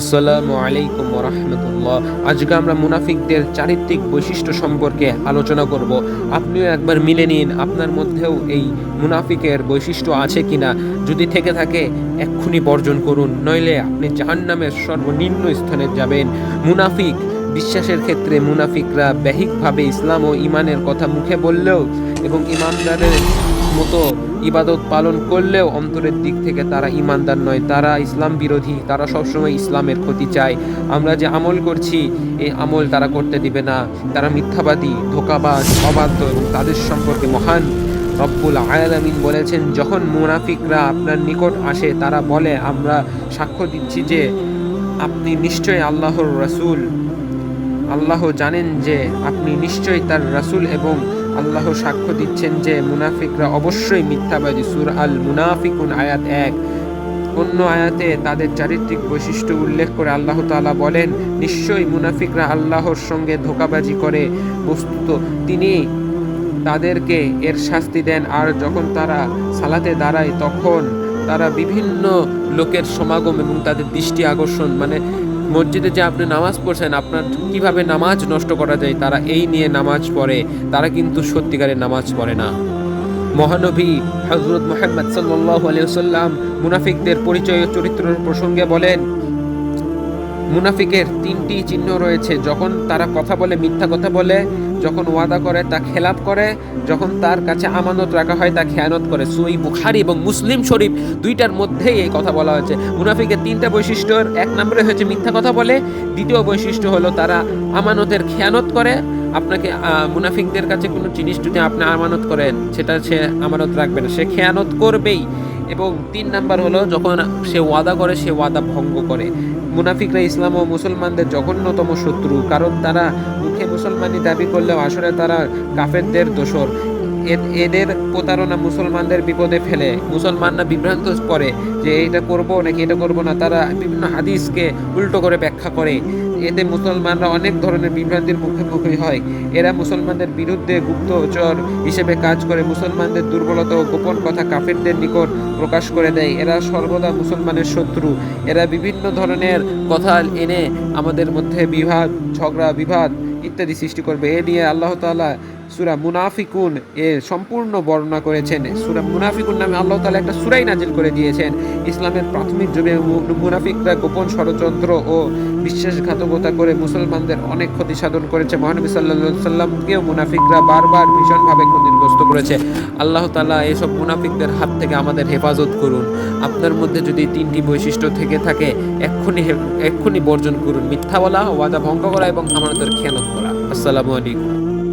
আসসালামু আলাইকুম রহমতুল্লাহ। আজকে আমরা মুনাফিকদের চারিত্রিক বৈশিষ্ট্য সম্পর্কে আলোচনা করব। আপনিও একবার মিলে নিন, আপনার মধ্যেও এই মুনাফিকের বৈশিষ্ট্য আছে কিনা। যদি থেকে থাকে, এক্ষুনি বর্জন করুন, নইলে আপনি জাহান্নামের সর্বনিম্ন স্থানে যাবেন। মুনাফিক, বিশ্বাসের ক্ষেত্রে মুনাফিকরা ব্যাহিকভাবে ইসলাম ও ইমানের কথা মুখে বললেও এবং ইমানদারের মতো ইবাদত পালন করলেও অন্তরের দিক থেকে তারা ইমানদার নয়। তারা ইসলাম বিরোধী, তারা সবসময় ইসলামের ক্ষতি চায়। আমরা যে আমল করছি, এই আমল তারা করতে দিবে না। তারা মিথ্যাবাদী, ধোকাবাজ, অবাধ্য এবং তাদের সম্পর্কে মহান রব্বুল আয়ালামিন বলেছেন, যখন মুনাফিকরা আপনার নিকট আসে, তারা বলে, আমরা সাক্ষ্য দিচ্ছি যে আপনি নিশ্চয়ই আল্লাহর রসুল। আল্লাহ জানেন যে আপনি নিশ্চয়ই তার রাসূল এবং আল্লাহ সাক্ষ্য দিচ্ছেন যে মুনাফিকরা অবশ্যই মিথ্যাবাদী। সুর আল মুনাফিকুন আয়াত এক। অন্য আয়াতে তাদের চারিত্রিক বৈশিষ্ট্য উল্লেখ করে আল্লাহ তাআলা বলেন, নিশ্চয়ই মুনাফিকরা আল্লাহর সঙ্গে ধোকাবাজি করে। বস্তুত তিনি তাদেরকে এর শাস্তি দেন, আর যখন তারা সালাতে দাঁড়ায় তখন তারা বিভিন্ন লোকের সমাগম এবং তাদের দৃষ্টি আকর্ষণ মানে মসজিদে যে আপনি নামাজ পড়ছেন, আপনার কীভাবে নামাজ নষ্ট করা যায়, তারা এই নিয়ে নামাজ পড়ে, তারা কিন্তু সত্যিকারের নামাজ পড়ে না। মহানবী হজরত মোহাম্মদ সাল্লাহ আলিয়াল্লাম মুনাফিকদের পরিচয় ও প্রসঙ্গে বলেন মুনাফিকের তিনটি চিহ্ন রয়েছে। যখন তারা কথা বলে, মিথ্যা কথা বলে, যখন ওয়াদা করে, তা খেলাপ করে, যখন তার কাছে আমানত রাখা হয়, তা খেয়ানত করে। সুই বুখারি এবং মুসলিম শরীফ দুইটার মধ্যেই এই কথা বলা হয়েছে। মুনাফিকের তিনটা বৈশিষ্ট্যর এক নম্বরে হয়েছে মিথ্যা কথা বলে, দ্বিতীয় বৈশিষ্ট্য হলো তারা আমানতের খেয়ানত করে। আপনাকে মুনাফিকদের কাছে কোনো জিনিস যদি আপনি আমানত করেন, সেটা সে আমানত রাখবে না। সে খেয়ানত করবেই। এবং তিন নাম্বার হলো যখন সে ওয়াদা করে, সে ওয়াদা ভঙ্গ করে। মুনাফিকরা ইসলাম ও মুসলমানদের জঘন্যতম শত্রু, কারণ তারা মুখে মুসলমানি দাবি করলেও আসলে তারা কাফেরদের দোসর এ- এদের প্রতারণা মুসলমানদের বিপদে ফেলে। মুসলমানরা বিভ্রান্ত করে যে এটা করব নাকি এটা করব না। তারা বিভিন্ন হাদিসকে উল্টো করে ব্যাখ্যা করে। এতে মুসলমানরা অনেক ধরনের বিভ্রান্তির মুখোমুখি হয়। এরা মুসলমানদের বিরুদ্ধে গুপ্তচর হিসেবে কাজ করে। মুসলমানদের দুর্বলতা ও গোপন কথা কাফেরদের নিকট প্রকাশ করে দেয়। এরা সর্বদা মুসলমানের শত্রু। এরা বিভিন্ন ধরনের কথা এনে আমাদের মধ্যে বিভাদ ঝগড়া বিভাদ ইত্যাদি সৃষ্টি করবে। এ নিয়ে আল্লাহ তাআলা সুরা মুনাফিকুন এ সম্পূর্ণ বর্ণনা করেছেন। সুরা মুনাফিকুন নামে আল্লাহ তালা একটা সুরাই নাজিল করে দিয়েছেন। ইসলামের প্রাথমিক যুগে মুনাফিকরা গোপন ষড়যন্ত্র ও বিশ্বাসঘাতকতা করে মুসলমানদের অনেক ক্ষতি সাধন করেছে। মহানবী সাল্লা সাল্লামকেও মুনাফিকরা বারবার ভীষণভাবে ক্ষতিগ্রস্ত করেছে। আল্লাহ তালা এসব মুনাফিকদের হাত থেকে আমাদের হেফাজত করুন। আপনার মধ্যে যদি তিনটি বৈশিষ্ট্য থেকে থাকে, এক্ষুনি এক্ষুনি বর্জন করুন। মিথ্যা বলা ওয়াদা ভঙ্গ করা এবং আমাদের খেয়ানত করা। আসসালামু আলাইকুম।